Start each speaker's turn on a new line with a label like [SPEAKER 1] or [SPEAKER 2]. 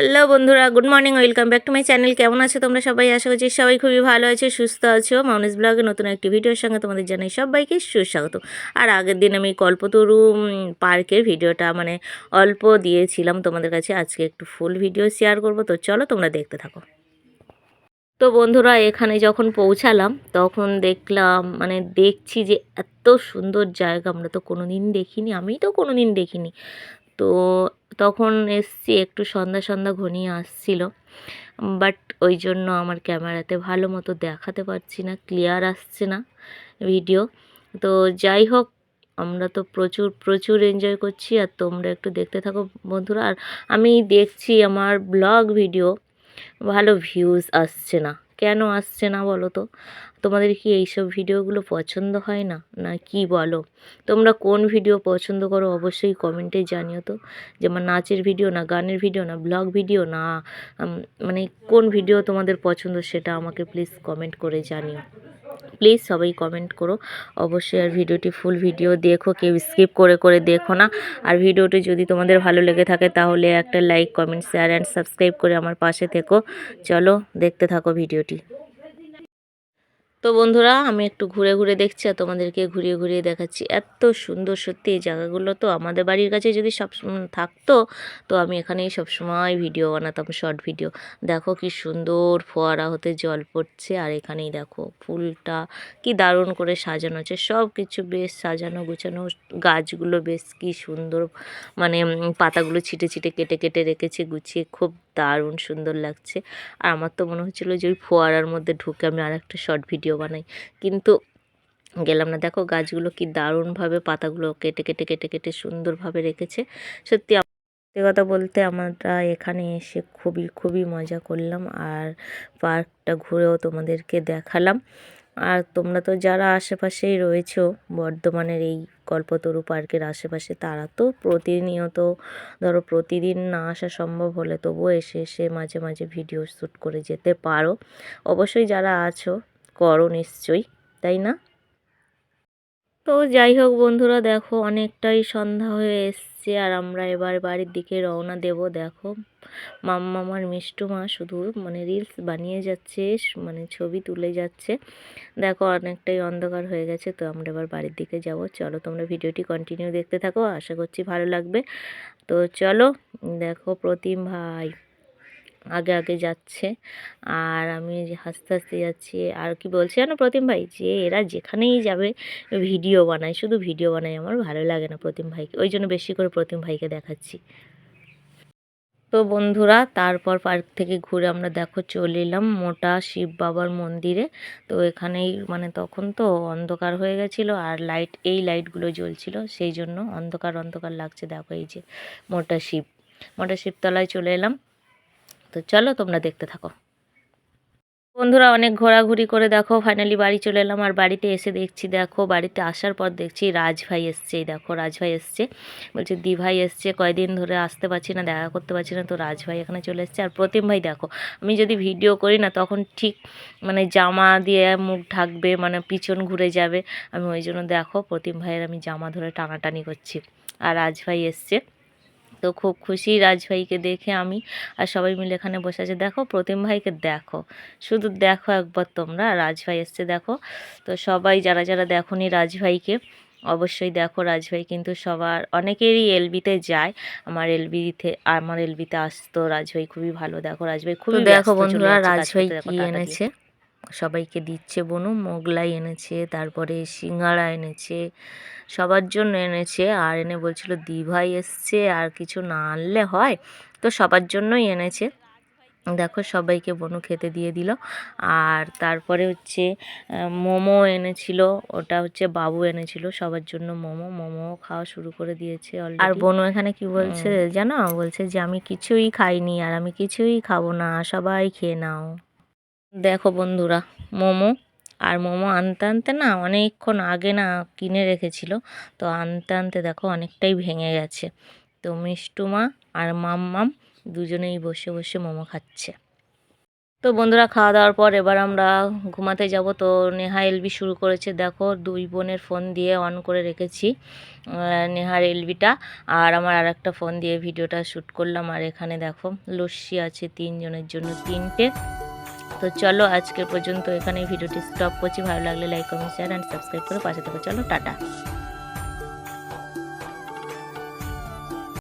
[SPEAKER 1] Hello বন্ধুরা good morning welcome back to my channel কেমন আছো তোমরা সবাই? আশা করছি সবাই খুবই ভালো আছো, সুস্থ আছো। মানুষ ব্লগে নতুন একটি ভিডিওর সঙ্গে তোমাদের জানাই সবাইকে সুস্বাগত। আর আগের দিন আমি কল্পতরু পার্কের ভিডিওটা মানে অল্প দিয়েছিলাম তোমাদের কাছে। আজকে একটু ফুল ভিডিও শেয়ার করব। তো চলো তোমরা দেখতে থাকো। তো বন্ধুরা, এখানে যখন পৌঁছালাম, তখন দেখলাম মানে দেখছি যে এত সুন্দর জায়গা। আমরা তো কোনো দিন দেখিনি, আমি তো কোনো দিন দেখিনি। তো তখন এসছি, একটু সন্ধ্যা সন্ধ্যা ঘনিয়ে আসছিল। বাট ওই জন্য আমার ক্যামেরাতে ভালো মতো দেখাতে পারছি না, ক্লিয়ার আসছে না ভিডিও। তো যাই হোক, আমরা তো প্রচুর প্রচুর এনজয় করছি আর তোমরা একটু দেখতে থাকো বন্ধুরা। আর আমি দেখছি আমার ব্লগ ভিডিও ভালো ভিউজ আসছে না। কেন আসছে না বলো তো? তোমাদের কি এইসব ভিডিওগুলো পছন্দ হয় না? না কি বলো? তোমরা কোন ভিডিও পছন্দ করো অবশ্যই কমেন্টে জানিও তো। যেমন নাচের ভিডিও না, গানের ভিডিও না ব্লগ ভিডিও না মানে কোন ভিডিও তোমাদের পছন্দ সেটা আমাকে প্লিজ কমেন্ট করে জানিও। প্লিজ সবাই কমেন্ট করো। অবশ্যই আর ভিডিওটি ফুল ভিডিও দেখো, কেউ স্কিপ করে করে দেখো না। আর ভিডিওটি যদি তোমাদের ভালো লেগে থাকে, তাহলে একটা like comment share and subscribe করে আমার পাশে থেকো। চলো, দেখতে থাকো ভিডিওটি। তো বন্ধুরা, আমি একটু ঘুরে ঘুরে দেখছি আর তোমাদেরকে ঘুরিয়ে ঘুরিয়ে দেখাচ্ছি। এত সুন্দর সত্যি এই জায়গাগুলো তো আমাদের বাড়ির কাছে যদি সব থাকতো, তো আমি এখানেই সবসময় ভিডিও বানাতাম, শর্ট ভিডিও। দেখো কি সুন্দর ফোয়ারা হতে জল পড়ছে আর এখানেই দেখো ফুলটা কি দারুণ করে সাজানো আছে সব কিছু বেশ সাজানো গুছানো, গাছগুলো বেশ কি সুন্দর মানে পাতাগুলো ছিটে ছিটে কেটে কেটে রেখেছে, গুছিয়ে খুব দারুণ সুন্দর লাগছে। আর আমার তো মনে হচ্ছিল যে ওই ফোয়ারার মধ্যে ঢুকে আমি আর একটা শর্ট ভিডিও বানাই। কিন্তু গেলাম না। দেখো গাছগুলো কি দারুণভাবে পাতাগুলো কেটে কেটে কেটে কেটে সুন্দরভাবে রেখেছে। সত্যি সত্যি কথা বলতে আমরা এখানে এসে খুবই খুবই মজা করলাম। আর পার্কটা ঘুরেও তোমাদেরকে দেখালাম। আর তোমরা তো যারা আশেপাশেই রয়েছো, বর্ধমানের এই কল্পতরু পার্কের আশেপাশে, তারা তো প্রতিনিয়ত, ধরো প্রতিদিন না আসা সম্ভব হলে তবুও এসে এসে মাঝে মাঝে ভিডিও শ্যুট করে যেতে পারো। অবশ্যই যারা আছো, করো নিশ্চয়ই, তাই না? তো যাই হোক বন্ধুরা, দেখো অনেকটাই সন্ধ্যা হয়ে এসছে। আর আমরা এবার বাড়ির দিকে রওনা দেব। দেখো মাম্মা আমার মিষ্টু মা শুধু মানে রিলস বানিয়ে যাচ্ছে মানে ছবি তুলে যাচ্ছে। দেখো, অনেকটাই অন্ধকার হয়ে গেছে, তো আমরা এবার বাড়ির দিকে যাব। চলো, তোমরা ভিডিওটি কন্টিনিউ দেখতে থাকো, আশা করছি ভালো লাগবে। তো চলো, দেখো প্রতিম ভাই। আগে আগে যাচ্ছে। আর আমি যে হাসতে হাসতে যাচ্ছি, আর কি বলছি জানো প্রতিম ভাই? যে এরা যেখানেই যাবে, ভিডিও বানায়। শুধু ভিডিও বানায়, আমার ভালো লাগে না প্রতিম ভাইকে। ওই জন্য বেশি করে প্রতিম ভাইকে দেখাচ্ছি। তো বন্ধুরা, তারপর পার্ক থেকে ঘুরে আমরা দেখো চলে এলাম মোটা শিব বাবার মন্দিরে। তো এখানেই মানে তখন তো অন্ধকার হয়ে গেছিল, আর লাইট, এই লাইটগুলো জ্বলছিল। সেই জন্য অন্ধকার অন্ধকার লাগছে। দেখো এই যে মোটা শিব। মোটা শিবতলায় চলে এলাম। তো চলো তোমরা দেখতে থাকো। বন্ধুরা অনেক ঘোরাঘুরি করে দেখো ফাইনালি বাড়ি চলে এলাম আর বাড়িতে এসে দেখছি, দেখো বাড়িতে আসার পর দেখছি রাজভাই এসছে দেখো রাজভাই এসছে। বলছে, দি ভাই এসছে, কয়দিন ধরে আসতে পারছি না, দেখা করতে পারছি না। তো রাজভাই এখানে চলে এসছে আর প্রতিম ভাই দেখো, আমি যদি ভিডিও করি না তখন ঠিক মানে জামা দিয়ে মুখ ঢাকবে মানে পিছন ঘুরে যাবে। আমি ওই জন্য দেখো প্রতিম ভাইয়ের আমি জামা ধরে টানাটানি করছি। আর রাজভাই এসছে। তো খুব খুশি রাজভাইকে দেখে আমি আর সবাই মিলে এখানে বসে আছে। দেখো প্রতিম ভাইকে দেখো। শুধু দেখো একবার তোমরা রাজভাই এসছে দেখো। তো সবাই যারা যারা দেখোনি রাজভাইকে অবশ্যই দেখো রাজভাই কিন্তু সবার অনেকেরই এলবিতে যায়। আমার এলবিতে আমার এলবিতে আসতো। রাজভাই খুবই ভালো দেখো রাজভাই খুবই দেখো বন্ধুরা রাজভাই কি এনেছে? সবাইকে দিচ্ছে বনু মোগলাই এনেছে তারপরে সিঙ্গারা এনেছে সবার জন্য এনেছে আর এনে বলছিল দিভাই এসছে আর কিছু না আনলে হয় তো সবার জন্যই এনেছে। দেখো সবাইকে বনু খেতে দিয়ে দিল আর তারপরে হচ্ছে মোমো এনেছিল ওটা হচ্ছে বাবু এনেছিল সবার জন্য মোমো মোমো খাওয়া শুরু করে দিয়েছে আর বনু এখানে কি বলছে জানো? বলছে যে আমি কিছুই খাইনি আর আমি কিছুই খাব না সবাই খেয়ে নাও। দেখো বন্ধুরা, মোমো আর মোমো আনতে আনতে না অনেকক্ষণ আগে না কিনে রেখেছিল, তো আনতে আনতে দেখো অনেকটাই ভেঙে গেছে। তো মিষ্টুমা আর মাম্মাম দুজনেই বসে বসে মোমো খাচ্ছে। তো বন্ধুরা, খাওয়া দাওয়ার পর এবার আমরা ঘুমাতে যাব। তো নেহা এলবি শুরু করেছে, দেখো দুই বোনের ফোন দিয়ে অন করে রেখেছি নেহার এলবিটা আর আমার আর একটা ফোন দিয়ে ভিডিওটা শ্যুট করলাম। আর এখানে দেখো লস্যি আছে তিনজনের জন্য তিনটে। তো চলো আজকের পর্যন্ত এখানে ভিডিওটি স্টপ করছি। ভালো লাগলে like comment share and subscribe করে পাশে থেকে। চলো, টাটা।